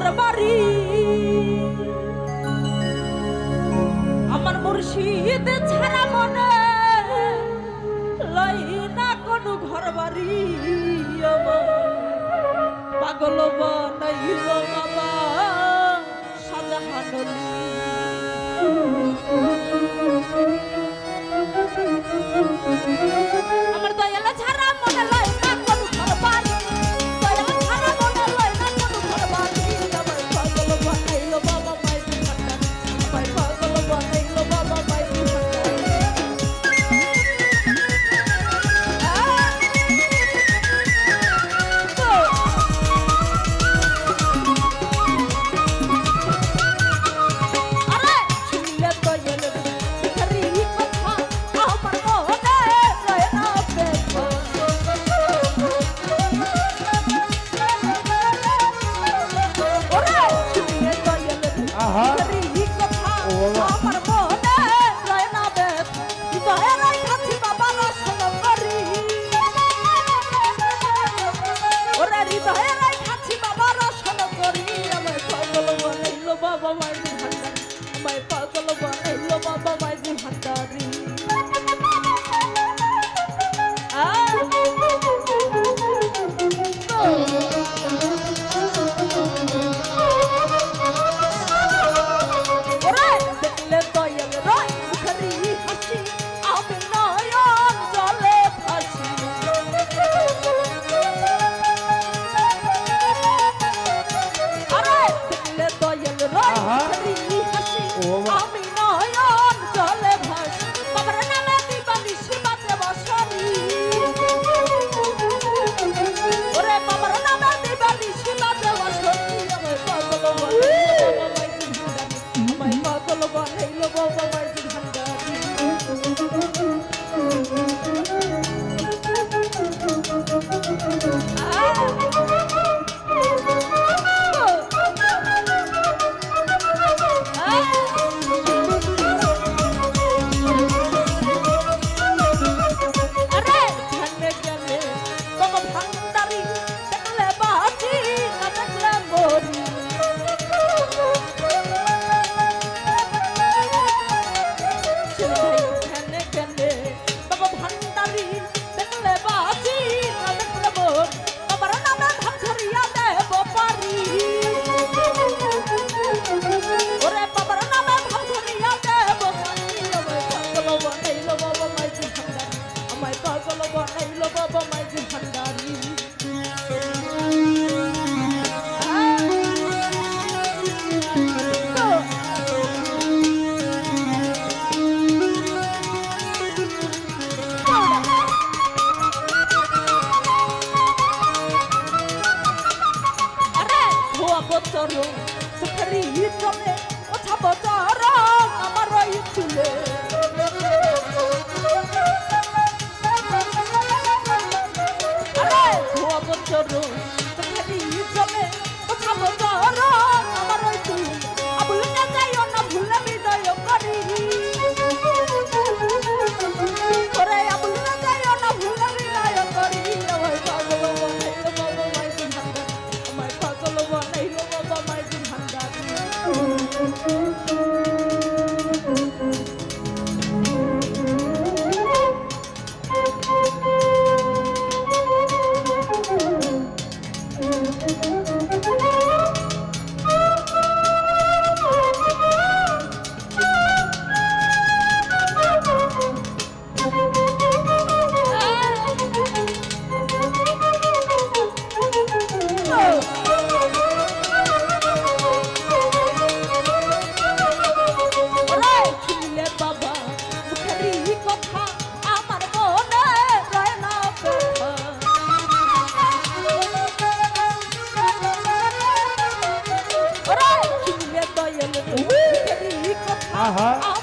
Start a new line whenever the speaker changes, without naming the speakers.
আমার বাড়ি। আমার মুর্শিদ ছাড়া মনে লই না কোনো ঘর বাড়ি আমার। পাগল বানাইল বাবা সাজাহানলি বাবা
Uh-huh.